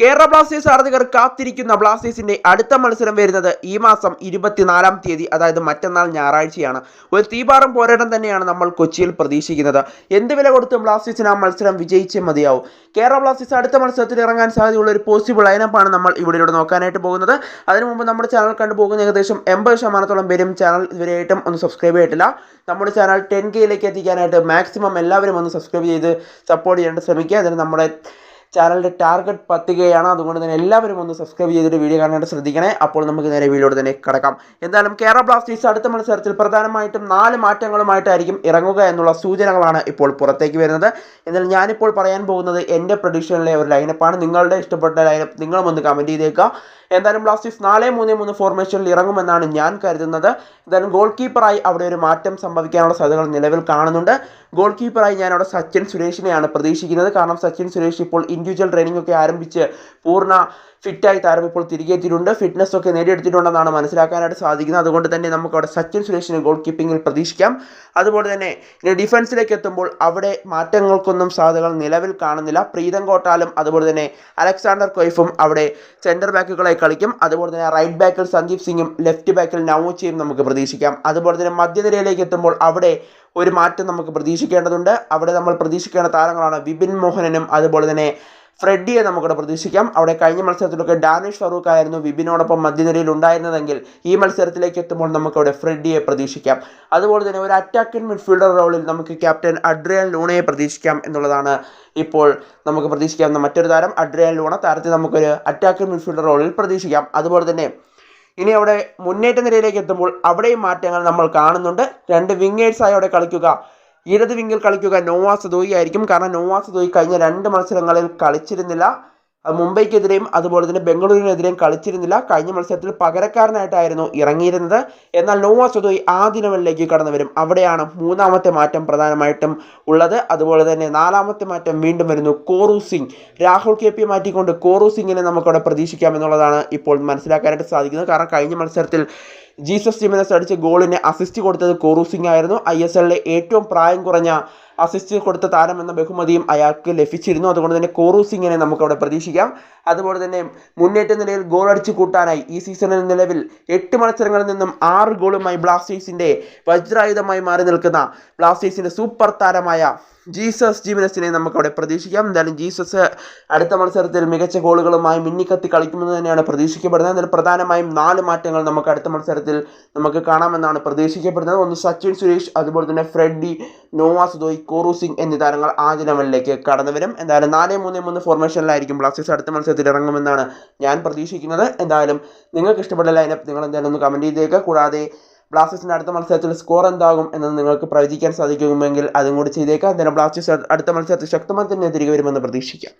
Kerala Blasters ആരാധകർ കാത്തിരിക്കുന്ന ബ്ലാസ്റ്റേഴ്സിന്റെ അടുത്ത മത്സരം വരുന്നത് ഈ മാസം ഇരുപത്തിനാലാം തീയതി അതായത് മറ്റന്നാൾ ഞായറാഴ്ചയാണ്. ഒരു തീപാറും പോരാട്ടം തന്നെയാണ് നമ്മൾ കൊച്ചിയിൽ പ്രതീക്ഷിക്കുന്നത്. എന്ത് വില കൊടുത്തും ബ്ലാസ്റ്റേഴ്സിന് ആ മത്സരം വിജയിച്ചേ മതിയാവും. കേരള ബ്ലാസ്റ്റേഴ്സ് അടുത്ത മത്സരത്തിൽ ഇറങ്ങാൻ സാധ്യതയുള്ള ഒരു പോസിബിൾ ലൈനപ്പാണ് നമ്മൾ ഇവിടെയിലൂടെ നോക്കാനായിട്ട് പോകുന്നത്. അതിനു മുമ്പ് നമ്മുടെ ചാനൽ കണ്ടുപോകുന്ന ഏകദേശം എൺപത് ശതമാനത്തോളം പേരും ചാനൽ ഇതുവരെയായിട്ടും ഒന്ന് സബ്സ്ക്രൈബ് ചെയ്തിട്ടില്ല. നമ്മുടെ ചാനൽ ടെൻ കെയിലേക്ക് എത്തിക്കാനായിട്ട് മാക്സിമം എല്ലാവരും ഒന്ന് സബ്സ്ക്രൈബ് ചെയ്ത് സപ്പോർട്ട് ചെയ്യാനായിട്ട് ശ്രമിക്കുക. അതിന് നമ്മുടെ ചാനലിന്റെ ടാർഗറ്റ് പത്തുകയാണ്. അതുകൊണ്ട് തന്നെ എല്ലാവരും ഒന്ന് സബ്സ്ക്രൈബ് ചെയ്തിട്ട് വീഡിയോ കാണാനായിട്ട് ശ്രദ്ധിക്കണേ. അപ്പോൾ നമുക്ക് നേരെ വീഡിയോട് തന്നെ കിടക്കാം. എന്തായാലും കേരള ബ്ലാസ്റ്റേഴ്സ് അടുത്ത മത്സരത്തിൽ പ്രധാനമായിട്ടും നാല് മാറ്റങ്ങളുമായിട്ടായിരിക്കും ഇറങ്ങുക എന്നുള്ള സൂചനകളാണ് ഇപ്പോൾ പുറത്തേക്ക് വരുന്നത്. എന്നാൽ ഞാനിപ്പോൾ പറയാൻ പോകുന്നത് എന്റെ പ്രൊഡിക്ഷനിലെ ഒരു ലൈനപ്പാണ് നിങ്ങളുടെ ഇഷ്ടപ്പെട്ട ലൈനപ്പ് നിങ്ങളും ഒന്ന് കമന്റ് ചെയ്തേക്കുക. എന്തായാലും ബ്ലാസ്റ്റേഴ്സ് നാല് മൂന്ന് മൂന്ന് ഫോർമേഷനിൽ ഇറങ്ങുമെന്നാണ് ഞാൻ കരുതുന്നത്. എന്തായാലും ഗോൾ കീപ്പറായി അവിടെ ഒരു മാറ്റം സംഭവിക്കാനുള്ള സാധ്യതകൾ നിലവിൽ കാണുന്നുണ്ട്. ഗോൾ കീപ്പറായി ഞാൻ അവിടെ സച്ചിൻ സുരേഷിനെയാണ് പ്രതീക്ഷിക്കുന്നത്. കാരണം സച്ചിൻ സുരേഷ് ഇപ്പോൾ ഇൻഡിവിജ്വൽ ട്രെയിനിങ് ഒക്കെ ആരംഭിച്ച് പൂർണ ഫിറ്റായി താരം ഇപ്പോൾ തിരികെ എത്തിയിട്ടുണ്ട്. ഫിറ്റ്നസ് ഒക്കെ നേടിയെടുത്തിട്ടുണ്ടെന്നാണ് മനസ്സിലാക്കാനായിട്ട് സാധിക്കുന്നത്. അതുകൊണ്ട് തന്നെ നമുക്ക് അവിടെ സച്ചിൻ സുരേഷിന് ഗോൾ കീപ്പിങ്ങിൽ പ്രതീക്ഷിക്കാം. അതുപോലെ തന്നെ ഇനി ഡിഫൻസിലേക്ക് എത്തുമ്പോൾ അവിടെ മാറ്റങ്ങൾക്കൊന്നും സാധ്യതകൾ നിലവിൽ കാണുന്നില്ല. പ്രീതം കോട്ടാലും അതുപോലെ തന്നെ അലക്സാണ്ടർ കൊയ്ഫും അവിടെ സെന്റർ ബാക്കുകളെ കളിക്കും. അതുപോലെ തന്നെ റൈറ്റ് ബാക്കിൽ സന്ദീപ് സിംഗും ലെഫ്റ്റ് ബാക്കിൽ നവോച്ചയും നമുക്ക് പ്രതീക്ഷിക്കാം. അതുപോലെ തന്നെ മധ്യനിരയിലേക്ക് എത്തുമ്പോൾ അവിടെ ഒരു മാറ്റം നമുക്ക് പ്രതീക്ഷിക്കേണ്ടതുണ്ട്. അവിടെ നമ്മൾ പ്രതീക്ഷിക്കേണ്ട താരങ്ങളാണ് വിപിൻ മോഹനനും അതുപോലെ തന്നെ ഫ്രെഡിയെ നമുക്കിവിടെ പ്രതീക്ഷിക്കാം. അവിടെ കഴിഞ്ഞ മത്സരത്തിലൊക്കെ ഡാനിഷ് ഫറൂഖ് ആയിരുന്നു വിപിനോടൊപ്പം മധ്യനിരയിൽ ഉണ്ടായിരുന്നതെങ്കിൽ ഈ മത്സരത്തിലേക്ക് എത്തുമ്പോൾ നമുക്കവിടെ ഫ്രെഡിയെ പ്രതീക്ഷിക്കാം. അതുപോലെ തന്നെ ഒരു അറ്റാക്കിംഗ് മിഡ്ഫീൽഡർ റോളിൽ നമുക്ക് ക്യാപ്റ്റൻ അഡ്രിയൻ ലൂണയെ പ്രതീക്ഷിക്കാം എന്നുള്ളതാണ് ഇപ്പോൾ നമുക്ക് പ്രതീക്ഷിക്കാവുന്ന മറ്റൊരു താരം. അഡ്രിയൻ ലൂണ താരത്തെ നമുക്കൊരു അറ്റാക്കിംഗ് മിഡ്ഫീൽഡർ റോളിൽ പ്രതീക്ഷിക്കാം. അതുപോലെ തന്നെ ഇനി അവിടെ മുന്നേറ്റ നിരയിലേക്ക് എത്തുമ്പോൾ അവിടെയും മാറ്റങ്ങൾ നമ്മൾ കാണുന്നുണ്ട്. രണ്ട് വിങ്ങേഴ്സായി അവിടെ കളിക്കുക. ഇടത് വിങ്ങിൽ കളിക്കുക നോവാ സദോയി ആയിരിക്കും. കാരണം നോവാ സദോയി കഴിഞ്ഞ രണ്ട് മത്സരങ്ങളിൽ കളിച്ചിരുന്നില്ല. മുംബൈക്കെതിരെയും അതുപോലെ തന്നെ ബംഗളൂരുവിനെതിരെയും കളിച്ചിരുന്നില്ല. കഴിഞ്ഞ മത്സരത്തിൽ പകരക്കാരനായിട്ടായിരുന്നു ഇറങ്ങിയിരുന്നത്. എന്നാൽ നോവാ സദോയ് ആ ദിനവലിലേക്ക് കടന്നു വരും. അവിടെയാണ് മൂന്നാമത്തെ മാറ്റം പ്രധാനമായിട്ടും ഉള്ളത്. അതുപോലെ തന്നെ നാലാമത്തെ മാറ്റം വീണ്ടും വരുന്നു കോറു സിംഗ്. രാഹുൽ കെ പി മാറ്റിക്കൊണ്ട് കോറു സിംഗിനെ നമുക്കവിടെ പ്രതീക്ഷിക്കാം എന്നുള്ളതാണ് ഇപ്പോൾ മനസ്സിലാക്കാനായിട്ട് സാധിക്കുന്നത്. കാരണം കഴിഞ്ഞ മത്സരത്തിൽ ജീസസ് ജിമിനസ് അടിച്ച ഗോളിന് അസിസ്റ്റ് കൊടുത്തത് കോറൂസിംഗ് ആയിരുന്നു. ഐ എസ് എല്ലിലെ ഏറ്റവും പ്രായം കുറഞ്ഞ അസിസ്റ്റ് കൊടുത്ത താരം എന്ന ബഹുമതിയും അയാൾക്ക് ലഭിച്ചിരുന്നു. അതുകൊണ്ട് തന്നെ കോറു സിംഗിനെ നമുക്കവിടെ പ്രതീക്ഷിക്കാം. അതുപോലെ തന്നെ മുന്നേറ്റ നിലയിൽ ഗോൾ അടിച്ചു കൂട്ടാനായി ഈ സീസണിൽ നിലവിൽ എട്ട് മത്സരങ്ങളിൽ നിന്നും ആറ് ഗോളുമായി ബ്ലാസ്റ്റേഴ്സിന്റെ വജ്രായുധമായി മാറി നിൽക്കുന്ന ബ്ലാസ്റ്റേഴ്സിന്റെ സൂപ്പർ താരമായ ജീസസ് ജീവനസിനെ നമുക്കവിടെ പ്രതീക്ഷിക്കാം. എന്തായാലും ജീസസ് അടുത്ത മത്സരത്തിൽ മികച്ച ഗോളുകളുമായി മിന്നിക്കത്തി കളിക്കുമെന്ന് തന്നെയാണ് പ്രതീക്ഷിക്കപ്പെടുന്നത്. എന്നാൽ പ്രധാനമായും നാല് മാറ്റങ്ങൾ നമുക്ക് അടുത്ത മത്സരത്തിൽ നമുക്ക് കാണാമെന്നാണ് പ്രതീക്ഷിക്കപ്പെടുന്നത്. ഒന്ന് സച്ചിൻ സുരേഷ് അതുപോലെ തന്നെ ഫ്രെഡി നോവാസ് ദോയ് കോറു സിംഗ് എന്നീ താരങ്ങൾ ആദ്യ ലെവലിലേക്ക് കടന്നു വരും. എന്തായാലും നാല് മൂന്ന് മൂന്ന് ഫോർമേഷനിലായിരിക്കും ബ്ലാസ്റ്റേഴ്സ് അടുത്ത മത്സരത്തിൽ ഇറങ്ങുമെന്നാണ് ഞാൻ പ്രതീക്ഷിക്കുന്നത്. എന്തായാലും നിങ്ങൾക്ക് ഇഷ്ടപ്പെട്ട ലൈനപ്പ് നിങ്ങൾ എന്തായാലും ഒന്ന് കമന്റ് ചെയ്തേക്കുക കൂടാതെ ബ്ലാസ്റ്റേഴ്സിന്റെ അടുത്ത മത്സരത്തിൽ സ്കോർ എന്താകും എന്ന് നിങ്ങൾക്ക് പ്രവചിക്കാൻ സാധിക്കുമെങ്കിൽ അതും കൂടി ചെയ്തേക്കാം. എന്തായാലും ബ്ലാസ്റ്റേഴ്സ് അടുത്ത മത്സരത്തിൽ ശക്തമായി തന്നെ തിരികെ വരുമെന്ന് പ്രതീക്ഷിക്കാം.